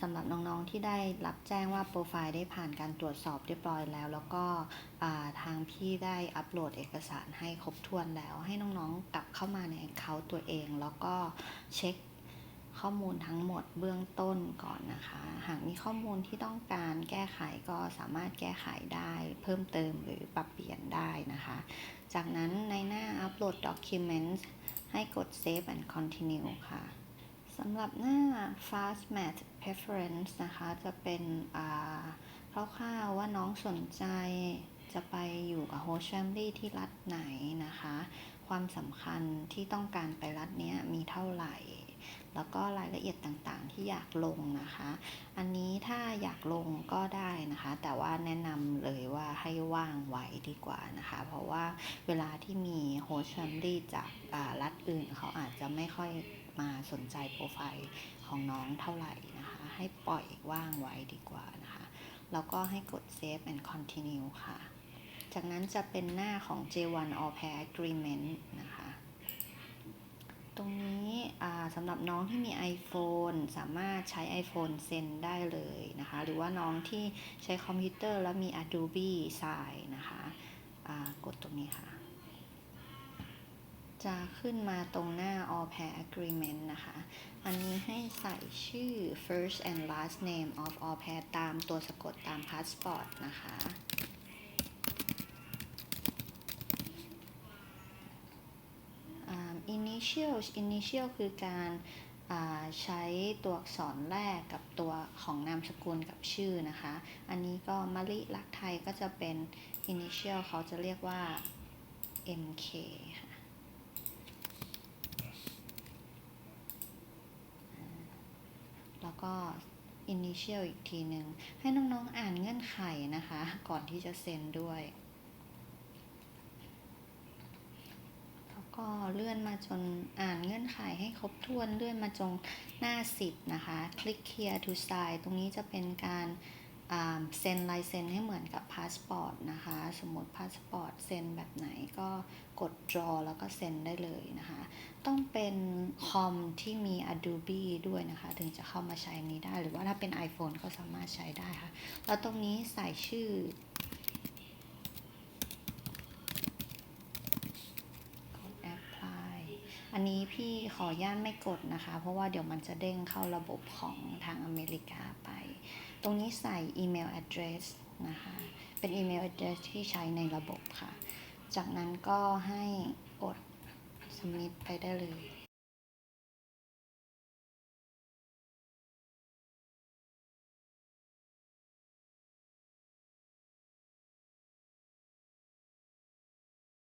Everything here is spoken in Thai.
สำหรับน้องๆที่ได้รับแจ้งว่าโปรไฟล์ได้ผ่านการตรวจสอบเรียบร้อยแล้ว แล้วก็ทางพี่ได้อัปโหลดเอกสารให้ครบถ้วนแล้ว ให้น้องๆกลับเข้ามาในเขาตัวเอง แล้วก็เช็คข้อมูลทั้งหมดเบื้องต้นก่อนนะคะ หากมีข้อมูลที่ต้องการแก้ไขก็สามารถแก้ไขได้เพิ่มเติมหรือปรับเปลี่ยนได้นะคะ จากนั้นในหน้า Upload Documents ให้กด Save and Continue ค่ะ สำหรับหน้า Fast Match Preference นะคะ จะเป็นอ่าคร่าวๆว่าน้องสนใจจะไปอยู่กับ Host Family ที่รัฐไหนนะคะ ความสำคัญที่ต้องการไปรัฐเนี้ยมีเท่าไหร่ แล้วก็รายละเอียดต่างๆที่อยากลงนะคะ อันนี้ถ้าอยากลงก็ได้นะคะ แต่ว่าแนะนำเลยว่าให้ว่างไว้ดีกว่านะคะ เพราะว่าเวลาที่มี Host Family จากอ่ารัฐอื่นเขาอาจจะไม่ค่อย มาสนใจโปรไฟล์ของน้องเท่าไหร่นะคะ ให้ปล่อยว่างไว้ดีกว่านะคะ แล้วก็ให้กด Save and Continue ค่ะ จากนั้นจะเป็นหน้าของ J1 All Pair Agreement นะคะ ตรงนี้สำหรับน้องที่มี iPhone สามารถใช้ iPhone เซ็นได้เลยนะคะ หรือว่าน้องที่ใช้คอมพิวเตอร์แล้วมี Adobe Sign นะคะ กดตรงนี้ค่ะ จะขึ้นมาตรงหน้า All Pair Agreement นะคะ อันนี้ให้ใส่ชื่อ first and last name of all pair ตามตัวสะกดตามพาสปอร์ตนะคะอ่า initial initial คือการอ่าใช้ตัวอักษรแรกกับตัวของนามสกุลกับชื่อนะคะ อันนี้ก็มะลิลักไทยก็จะเป็น initial เขาจะเรียกว่า MK ค่ะ แล้วก็ initial อีกทีหนึ่ง ให้น้องๆอ่านเงื่อนไขนะคะ ก่อนที่จะเซ็นด้วย แล้วก็เลื่อนมาจนอ่านเงื่อนไขให้ครบถ้วน เลื่อนมาจงหน้า 10 นะคะ คลิก here to sign ตรงนี้จะเป็นการ เซ็นลายเซ็นให้เหมือนกับพาสปอร์ตนะคะ สมมติพาสปอร์ตเซ็นแบบไหนก็กด draw แล้วก็เซ็นได้เลยนะคะ ต้องเป็นคอมที่มี Adobe ด้วยนะคะ ถึงจะเข้ามาใช้นี้ได้ หรือว่าถ้าเป็น iPhone ก็สามารถใช้ได้ค่ะ แล้วตรงนี้ใส่ชื่อ กด apply อันนี้พี่ขออนุญาตไม่กดนะคะ เพราะว่าเดี๋ยวมันจะเด้งเข้าระบบของทางอเมริกาไป ตรงนี้ใส่อีเมล address นะคะ เป็นอีเมล address ที่ใช้ในระบบค่ะ จากนั้นก็ให้กด submit ไปได้เลย